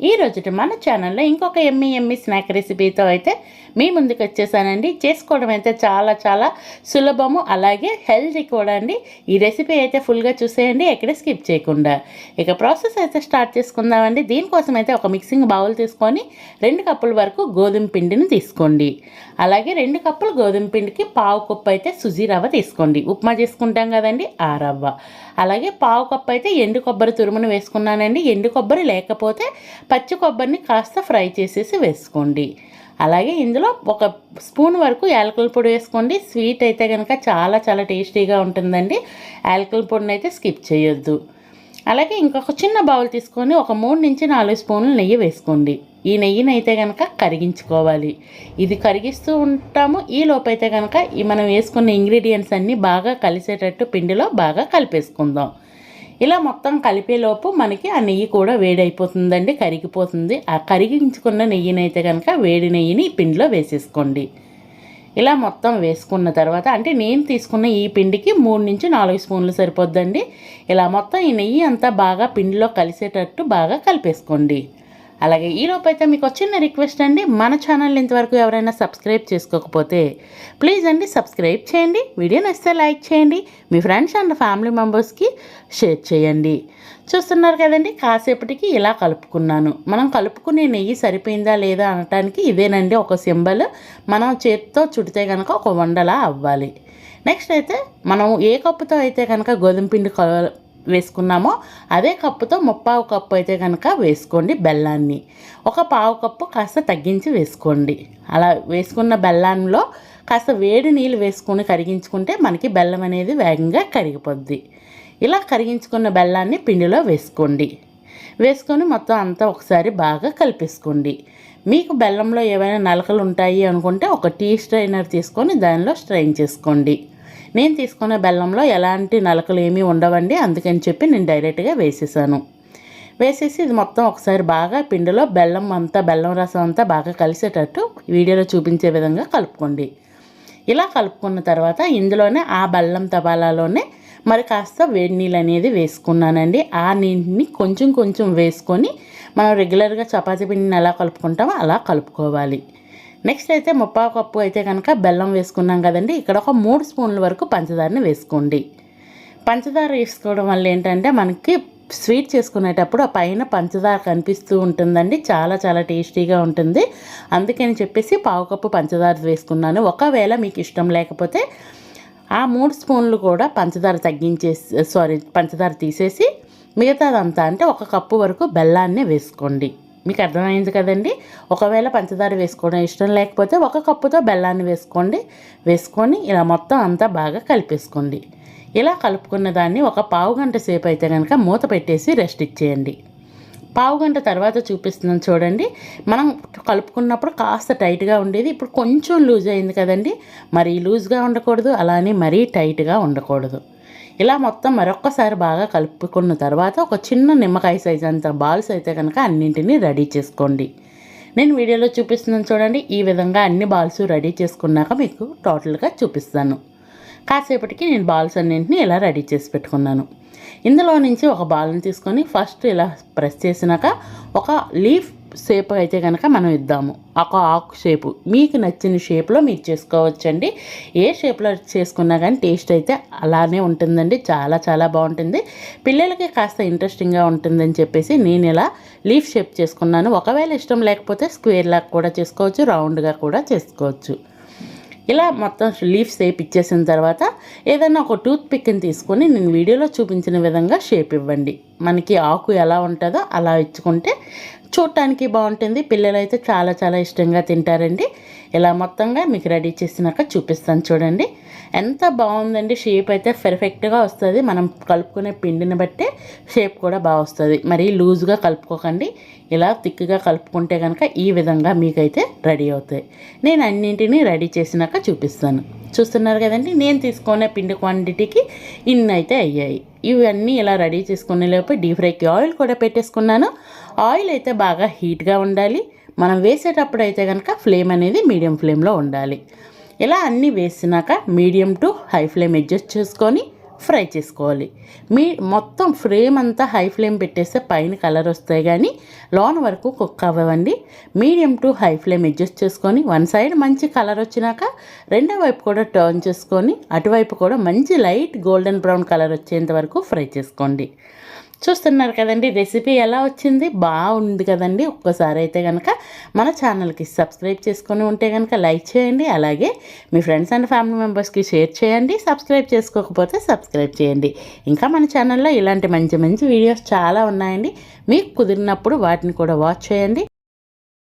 ఈ రోజుటి మన ఛానల్లో ఇంకొక ఎమ్మి ఎమ్మి స్నాక్ రెసిపీతో అయితే మీ ముందుకు వచ్చేసానండి. చేసుకోవడం అయితే చాలా చాలా సులభము. అలాగే హెల్తీ కూడా అండి. ఈ రెసిపీ అయితే ఫుల్గా చూసేయండి. ఎక్కడ స్కిప్ చేయకుండా. ఇక ప్రాసెస్ అయితే స్టార్ట్ చేసుకుందామండి. దీనికోసం అయితే ఒక మిక్సింగ్ బౌల్ తీసుకొని రెండు కప్పుల వరకు గోధుమ పిండిని తీసుకోండి. అలాగే రెండు కప్పులు గోధుమ పిండికి పావు కప్పు అయితే సుజీ రవ్వ తీసుకోండి. ఉప్మా చేసుకుంటాం కదండి ఆ రవ్వ. అలాగే పావు కప్పు అయితే ఎండు కొబ్బరి తురుమును వేసుకున్నానండి. ఎండు కొబ్బరి లేకపోతే పచ్చి కొబ్బరిని కాస్త ఫ్రై చేసేసి వేసుకోండి. అలాగే ఇందులో ఒక స్పూన్ వరకు యాలకుల పొడి వేసుకోండి. స్వీట్ అయితే కనుక చాలా చాలా టేస్టీగా ఉంటుందండి. యాలకుల పొడిని అయితే స్కిప్ చేయొద్దు. అలాగే ఇంకొక చిన్న బౌల్ తీసుకొని ఒక మూడు నుంచి నాలుగు స్పూన్లు నెయ్యి వేసుకోండి. ఈ నెయ్యిని అయితే కనుక కరిగించుకోవాలి. ఇది కరిగిస్తూ ఉంటాము. ఈ లోపైతే కనుక ఈ మనం వేసుకున్న ఇంగ్రీడియంట్స్ అన్నీ బాగా కలిసేటట్టు పిండిలో బాగా కలిపేసుకుందాం. ఇలా మొత్తం కలిపేలోపు మనకి ఆ నెయ్యి కూడా వేడైపోతుందండి కరిగిపోతుంది. ఆ కరిగించుకున్న నెయ్యిని అయితే కనుక వేడి నెయ్యిని ఈ పిండిలో వేసేసుకోండి. ఇలా మొత్తం వేసుకున్న తర్వాత అంటే నేను తీసుకున్న ఈ పిండికి మూడు నుంచి నాలుగు స్పూన్లు సరిపోద్దండి. ఇలా మొత్తం ఈ నెయ్యి అంతా బాగా పిండిలో కలిసేటట్టు బాగా కలిపేసుకోండి. అలాగే ఈలోపు అయితే మీకు చిన్న రిక్వెస్ట్ అండి. మన ఛానల్ ఇంతవరకు ఎవరైనా సబ్స్క్రైబ్ చేసుకోకపోతే ప్లీజ్ అండి సబ్స్క్రైబ్ చేయండి. వీడియో నచ్చితే లైక్ చేయండి. మీ ఫ్రెండ్స్ అండ్ ఫ్యామిలీ మెంబర్స్కి షేర్ చేయండి. చూస్తున్నారు కదండి కాసేపటికి ఇలా కలుపుకున్నాను. మనం కలుపుకునే నెయ్యి సరిపోయిందా లేదా అనటానికి ఇదేనండి ఒక సింబల్. మనం చేతితో చుడితే కనుక ఒక వండలా అవ్వాలి. నెక్స్ట్ అయితే మనం ఏ కప్పుతో అయితే కనుక గోధుమ పిండి వేసుకున్నామో అదే కప్పుతో ముప్పావు కప్పు అయితే కనుక వేసుకోండి బెల్లాన్ని. ఒక పావు కప్పు కాస్త తగ్గించి వేసుకోండి. అలా వేసుకున్న బెల్లంలో కాస్త వేడి నీళ్ళు వేసుకొని కరిగించుకుంటే మనకి బెల్లం అనేది వేగంగా కరిగిపోద్ది. ఇలా కరిగించుకున్న బెల్లాన్ని పిండిలో వేసుకోండి. వేసుకొని మొత్తం అంతా ఒకసారి బాగా కలిపేసుకోండి. మీకు బెల్లంలో ఏవైనా నలకలు ఉంటాయి అనుకుంటే ఒక టీ స్ట్రైనర్ తీసుకొని దానిలో స్ట్రైన్ చేసుకోండి. నేను తీసుకున్న బెల్లంలో ఎలాంటి నలకలు ఏమీ ఉండవండి. అందుకని చెప్పి నేను డైరెక్ట్గా వేసేసాను. వేసేసి ఇది మొత్తం ఒకసారి బాగా పిండిలో బెల్లం అంతా బెల్లం రసం అంతా బాగా కలిసేటట్టు వీడియోలో చూపించే విధంగా కలుపుకోండి. ఇలా కలుపుకున్న తర్వాత ఇందులోనే ఆ బెల్లం తబాలాలోనే మరి కాస్త వేడి నీళ్ళు అనేది వేసుకున్నానండి. ఆ నీటిని కొంచెం కొంచెం వేసుకొని మనం రెగ్యులర్గా చపాతీ పిండిని ఎలా కలుపుకుంటామో అలా కలుపుకోవాలి. నెక్స్ట్ అయితే ముప్పావు కప్పు అయితే కనుక బెల్లం వేసుకున్నాం కదండి. ఇక్కడ ఒక మూడు స్పూన్ల వరకు పంచదారని వేసుకోండి. పంచదార వేసుకోవడం వల్ల ఏంటంటే మనకి స్వీట్ చేసుకునేటప్పుడు ఆ పైన పంచదార కనిపిస్తూ ఉంటుందండి. చాలా చాలా టేస్టీగా ఉంటుంది. అందుకని చెప్పేసి పావు కప్పు పంచదార వేసుకున్నాను. ఒకవేళ మీకు ఇష్టం లేకపోతే ఆ మూడు స్పూన్లు కూడా పంచదార తగ్గించేసి సారీ పంచదార తీసేసి మిగతాదంతా అంటే ఒక కప్పు వరకు బెల్లాన్ని వేసుకోండి. మీకు అర్థమైంది కదండి? ఒకవేళ పంచదార వేసుకోవడం ఇష్టం లేకపోతే ఒక కప్పుతో బెల్లాన్ని వేసుకోండి. వేసుకొని ఇలా మొత్తం అంతా బాగా కలిపేసుకోండి. ఇలా కలుపుకున్న దాన్ని ఒక పావు గంట సేపు అయితే కనుక మూత పెట్టేసి రెస్ట్ ఇచ్చేయండి. పావు గంట తర్వాత చూపిస్తున్నాను చూడండి. మనం కలుపుకున్నప్పుడు కాస్త టైట్గా ఉండేది. ఇప్పుడు కొంచెం లూజ్ అయింది కదండి. మరీ లూజ్గా ఉండకూడదు. అలానే మరీ టైట్గా ఉండకూడదు. ఇలా మొత్తం మరొక్కసారి బాగా కలుపుకున్న తర్వాత ఒక చిన్న నిమ్మకాయ సైజ్ అంత బాల్స్ అయితే కనుక అన్నింటినీ రెడీ చేసుకోండి. నేను వీడియోలో చూపిస్తున్నాను చూడండి ఈ విధంగా అన్ని బాల్స్ రెడీ చేసుకున్నాక మీకు టోటల్గా చూపిస్తాను. కాసేపటికి నేను బాల్స్ అన్నింటినీ ఇలా రెడీ చేసి పెట్టుకున్నాను. ఇందులో నుంచి ఒక బాల్ని తీసుకొని ఫస్ట్ ఇలా ప్రెస్ చేసినాక ఒక లీఫ్ షేప్ అయితే కనుక మనం ఇద్దాము. ఒక ఆకు షేపు మీకు నచ్చిన షేప్లో మీరు చేసుకోవచ్చండి. ఏ షేప్లో చేసుకున్నా కానీ టేస్ట్ అయితే అలానే ఉంటుందండి. చాలా చాలా బాగుంటుంది. పిల్లలకి కాస్త ఇంట్రెస్టింగ్గా ఉంటుందని చెప్పేసి నేను ఇలా లీఫ్ షేప్ చేసుకున్నాను. ఒకవేళ ఇష్టం లేకపోతే స్క్వేర్ లాగా కూడా చేసుకోవచ్చు రౌండ్గా కూడా చేసుకోవచ్చు. ఇలా మొత్తం లీఫ్ షేప్ ఇచ్చేసిన తర్వాత ఏదైనా ఒక టూత్ పిక్ని తీసుకొని నేను వీడియోలో చూపించిన విధంగా షేప్ ఇవ్వండి. మనకి ఆకు ఎలా ఉంటుందో అలా ఇచ్చుకుంటే చూడటానికి బాగుంటుంది. పిల్లలు అయితే చాలా చాలా ఇష్టంగా తింటారండి. ఇలా మొత్తంగా మీకు రెడీ చేసినాక చూపిస్తాను చూడండి. ఎంత బాగుందండి. షేప్ అయితే పర్ఫెక్ట్గా వస్తుంది. మనం కలుపుకునే పిండిని బట్టే షేప్ కూడా బాగా వస్తుంది. మరీ లూజ్గా కలుపుకోకండి. ఇలా థిక్గా కలుపుకుంటే కనుక ఈ విధంగా మీకైతే రెడీ అవుతాయి. నేను అన్నింటినీ రెడీ చేసినాక చూపిస్తాను. చూస్తున్నారు కదండి. నేను తీసుకునే పిండి క్వాంటిటీకి ఇన్ని అయితే అయ్యాయి. ఇవన్నీ ఇలా రెడీ చేసుకునే లోపు డీప్ ఫ్రైకి ఆయిల్ కూడా పెట్టేసుకున్నాను. ఆయిల్ అయితే బాగా హీట్గా ఉండాలి. మనం వేసేటప్పుడు అయితే కనుక ఫ్లేమ్ అనేది మీడియం ఫ్లేమ్లో ఉండాలి. ఇలా అన్నీ వేసినాక medium to high flame adjust చేసుకొని ఫ్రై చేసుకోవాలి. మీ మొత్తం ఫ్రేమ్ అంతా హై ఫ్లేమ్ పెట్టేస్తే పైన కలర్ వస్తాయి కానీ లోన వరకు కుక్ అవ్వండి medium to high flame adjust చేసుకొని వన్ సైడ్ మంచి కలర్ వచ్చినాక రెండో వైపు కూడా టర్న్ చేసుకొని అటువైపు కూడా మంచి లైట్ గోల్డెన్ బ్రౌన్ కలర్ వచ్చేంత వరకు ఫ్రై చేసుకోండి. చూస్తున్నారు కదండి రెసిపీ ఎలా వచ్చింది? బాగుంది కదండి. ఒక్కసారి అయితే కనుక మన ఛానల్కి సబ్స్క్రైబ్ చేసుకొని ఉంటే కనుక లైక్ చేయండి. అలాగే మీ ఫ్రెండ్స్ అండ్ ఫ్యామిలీ మెంబర్స్కి షేర్ చేయండి. సబ్స్క్రైబ్ చేసుకోకపోతే సబ్స్క్రైబ్ చేయండి. ఇంకా మన ఛానల్లో ఇలాంటి మంచి మంచి వీడియోస్ చాలా ఉన్నాయండి. మీకు కుదిరినప్పుడు వాటిని కూడా వాచ్ చేయండి.